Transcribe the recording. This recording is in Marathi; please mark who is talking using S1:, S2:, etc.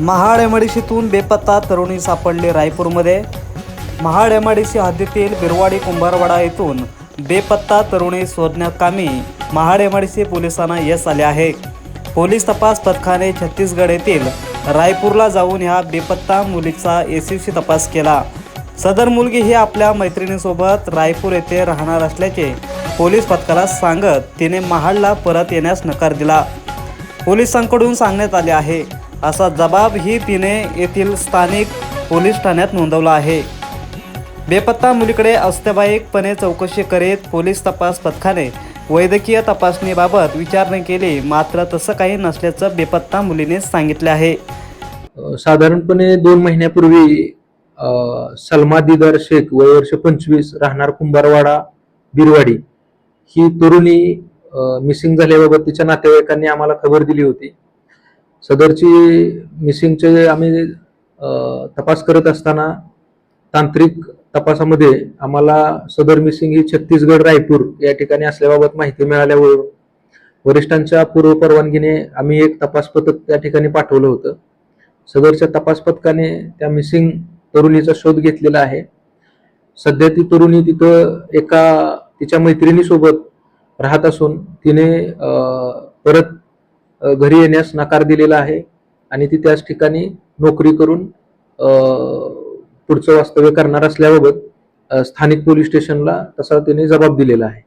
S1: महाड एमआडीसीतून बेपत्ता तरुणी सापडली रायपूरमध्ये. महाड एमआडीसी हद्दीतील बिरवाडी कुंभारवाडा येथून बेपत्ता तरुणी शोधण्याकामी महाड एमआडीसी पोलिसांना यश आले आहे. पोलीस तपास पथकाने छत्तीसगड येथील रायपूरला जाऊन ह्या बेपत्ता मुलीचा एसीसी तपास केला. सदर मुलगी ही आपल्या मैत्रिणीसोबत रायपूर येथे राहणार असल्याचे पोलीस पथकाला सांगत तिने महाडला परत येण्यास नकार दिला. पोलिसांकडून सांगण्यात आले आहे. असा जबाब ही तिने येथील स्थानिक पोलीस ठाण्यात नोंदवला आहे. बेपत्ता मुलीकडे अस्तबाईकपणे चौकशी करीत पोलीस तपास पथकाने वैद्यकीय तपासणीबाबत विचारणा केली मात्र तसं काही नसल्याचं बेपत्ता मुलीने सांगितले आहे.
S2: साधारणपणे दोन महिन्यापूर्वी सलमा दिदार शेख वय वर्ष पंचवीस राहणार कुंभारवाडा बिरवाडी. ही तरुणी मिसिंग झाल्याबाबत तिच्या नातेवाईकांनी आम्हाला खबर दिली होती. सदरची मिसिंगचे आम्ही तपास करत असताना तांत्रिक तपासामध्ये आम्हाला सदर मिसिंग ही छत्तीसगड रायपूर या ठिकाणी असल्याबाबत माहिती मिळाल्यावर वरिष्ठांच्या पूर्व परवानगीने आम्ही एक तपास पथक त्या ठिकाणी पाठवलं होतं. सदरच्या तपास पथकाने त्या मिसिंग तरुणीचा शोध घेतलेला आहे. सध्या ती तरुणी तिथं एका तिच्या मैत्रिणीसोबत राहत असून तिने परत घरी येण्यास नकार दिलेला आहे आणि ती त्याच ठिकाणी नोकरी करून पुढचं वास्तव्य करणार असल्याबाबत स्थानिक पोलीस स्टेशनला तसा तिने जबाब दिलेला आहे.